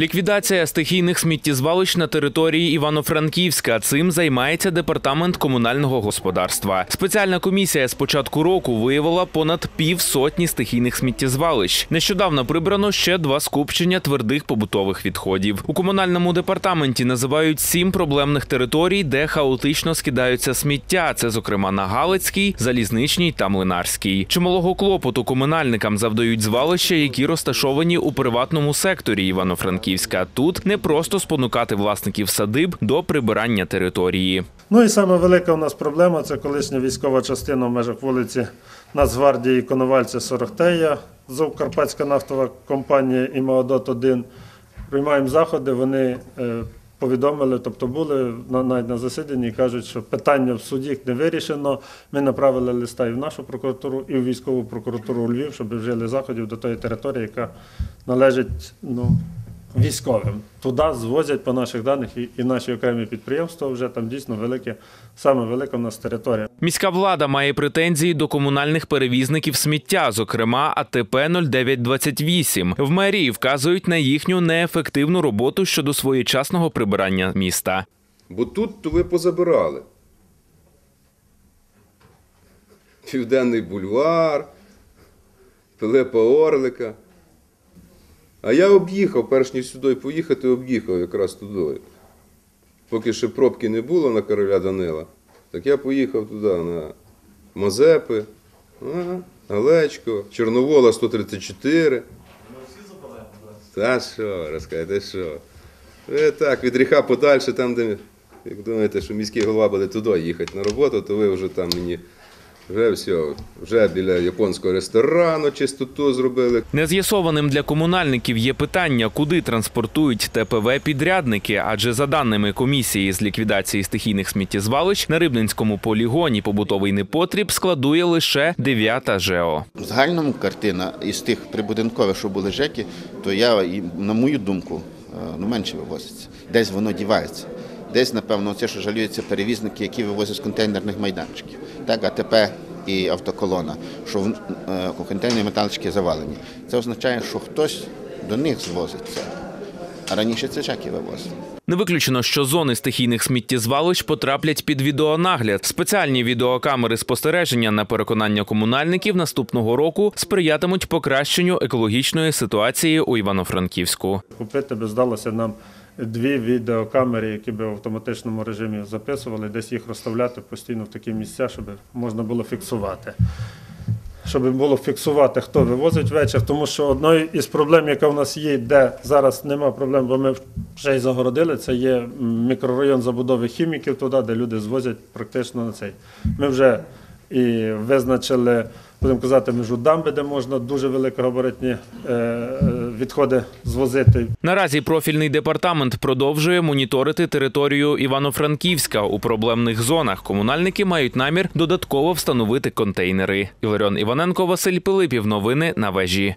Ліквідація стихійних сміттєзвалищ на території Івано-Франківська. Цим займається департамент комунального господарства. Спеціальна комісія з початку року виявила понад півсотні стихійних сміттєзвалищ. Нещодавно прибрано ще два скупчення твердих побутових відходів. У комунальному департаменті називають сім проблемних територій, де хаотично скидаються сміття. Це, зокрема, на Галицькій, Залізничній та Млинарській. Чималого клопоту комунальникам завдають звалища, які розташовані у приватному секторі Івано-Франківська. Тут не просто спонукати власників садиб до прибирання території. Ну і саме велика у нас проблема це колишня військова частина в межах вулиці Нацгвардії Коновальця 40 тея ЗОВ Карпатська нафтова компанія і Маодот 1 Приймаємо заходи, вони е, повідомили, тобто були на, навіть на засіданні і кажуть, що питання в суді не вирішено. Ми направили листа і в нашу прокуратуру, і в військову прокуратуру у Львів, щоб вжили заходів до тої території, яка належить ну, військовим. Туди звозять по наших даних і, і наші окремі підприємства вже там дійсно велике, саме велика в нас територія. Міська влада має претензії до комунальних перевізників сміття, зокрема АТП 0928. В мерії вказують на їхню неефективну роботу щодо своєчасного прибирання міста. Бо тут то ви позабирали. Південний бульвар, Пилипа Орлика. А я об'їхав, перш ніж сюди поїхати, об'їхав якраз туди. Поки ще пробки не було на короля Данила, так я поїхав туди на Мазепи, Галечко, Чорновола 134. Та що, розкажете, що? Ви так, від гріха подальше, там, де, як думаєте, що міський голова буде туди їхати на роботу, то ви вже там мені вже все, вже біля японського ресторану чистоту зробили. Нез'ясованим для комунальників є питання, куди транспортують ТПВ підрядники, адже за даними комісії з ліквідації стихійних сміттєзвалищ на Рибненському полігоні побутовий непотріб складує лише 9 ЖЕО. В загальному картина із тих прибудинкових, що були ЖЕКи, то я, і, на мою думку, е, ну, менше вивозиться. Десь воно дівається. Десь, напевно, це, що жалюються перевізники, які вивозять з контейнерних майданчиків. Так, АТП і автоколона, що в- е, контейнерні металички завалені. Це означає, що хтось до них звозить це. А раніше це ЖЕКи вивозили. Не виключено, що зони стихійних сміттєзвалищ потраплять під відеонагляд. Спеціальні відеокамери спостереження на переконання комунальників наступного року сприятимуть покращенню екологічної ситуації у Івано-Франківську. Купити би здалося нам дві відеокамери, які би в автоматичному режимі записували, десь їх розставляти постійно в такі місця, щоб можна було фіксувати. Щоб було фіксувати, хто вивозить вечір, тому що одною із проблем, яка в нас є, де зараз нема проблем, бо ми вже й загородили, це є мікрорайон забудови хіміків туди, де люди звозять практично на цей. Ми вже і визначили, будемо казати, межу дамби, де можна дуже великогабаритні е, е, відходи звозити. Наразі профільний департамент продовжує моніторити територію Івано-Франківська у проблемних зонах. Комунальники мають намір додатково встановити контейнери. Іларіон Іваненко, Василь Пилипів. Новини на вежі.